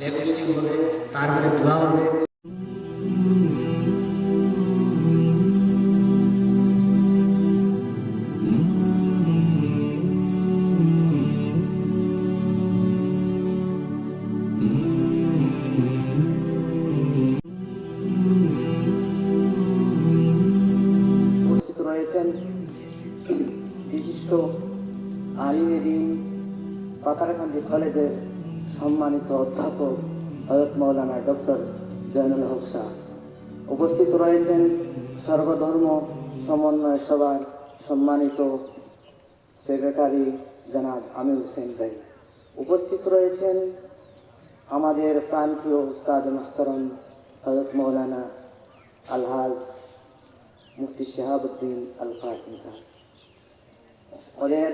লেগুস্টিক হবে তারপরে ধোয়া হবে। বিশিষ্ট আলিমে দিন পাতারকান্দি কলেজের সম্মানিত অধ্যাপক হজরত মৌলানা ডক্টর জয়নুল হক শাহ উপস্থিত রয়েছেন সর্বধর্ম সমন্বয় সভার সম্মানিত সেক্রেটারি জনাব আমির হোসেন ভাই। উপস্থিত রয়েছেন আমাদের প্রান্তীয় উস্তাদ মাহতরম হজরত মৌলানা আলহাজ মুফতি শাহাবুদ্দিন আল ফাহিম ওদের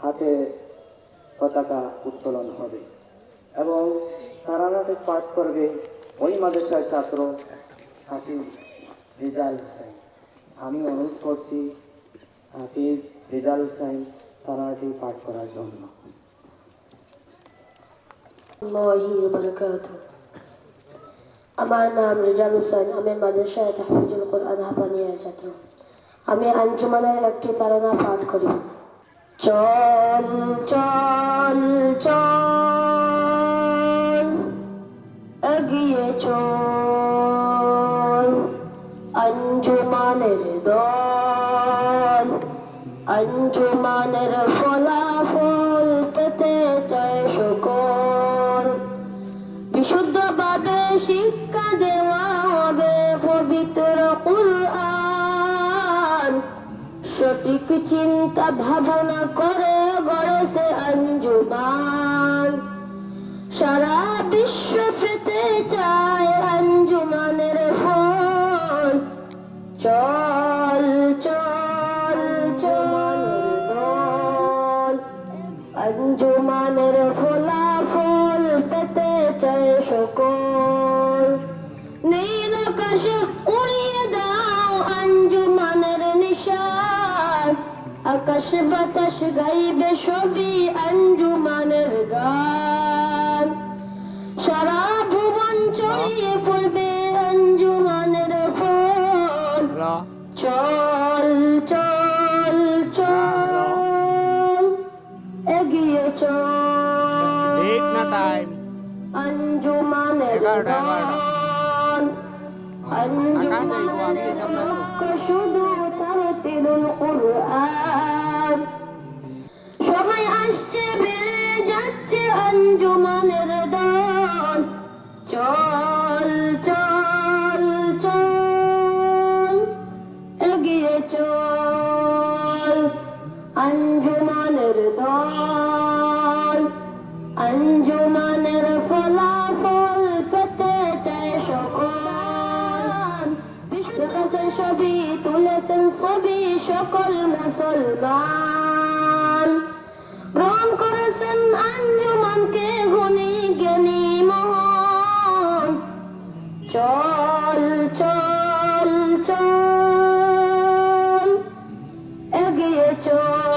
হাতে পতাকা উত্তোলন হবে। এবং তারানাটি পাঠ করবে। ওই মাদ্রাসার ছাত্র হাফিজ রেজাল হুসাইন আমি অনুরোধ করছি হাফিজ রেজাল হুসাইন তারানাটি পাঠ করার জন্য। আমার নাম রেজাল হোসেন। আমি মাদ্রাসায় তাহফিজুল কোরআন হাফানিয়ার ছাত্র। আমি আঞ্জুমানের একটি তারানা পাঠ করি। চল চল চল সঠিক চিন্তা ভাবনা করে গড়েছে আঞ্জুমান। সারা বিশ্ব পেতে চায় আঞ্জুমানের ফল। চল আকাশ বাতাস গাইবে সবই আঞ্জুমানের গান। সারা ভুবন ছড়িয়ে পড়বে আঞ্জুমানের ফল। চল চল চল এগিয়ে চল। আঞ্জুমানের। গান। আঞ্জুমানের লক্ষ্য শুধু তারতিলুল কুরআন। সময় আসছে, বেড়ে যাচ্ছে আঞ্জুমানের দল চল চল চল, এগিয়ে চল। আঞ্জুমানের দল আঞ্জুমানের ফলাফল পেতে চায় সকল। দেখেছেন ছবি তুলেছেন সবই সকল মুসলমান। গ্রহণ করেছেন আঞ্জুমানকে গুণী জ্ঞানী মহান। চল চল চল, এগিয়ে চল।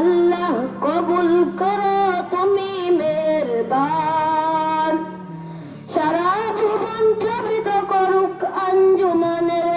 আল্লাহ কবুল করো তুমি মেহরবান। সারা জীবন ট্রাফিক করুক আঞ্জুমানের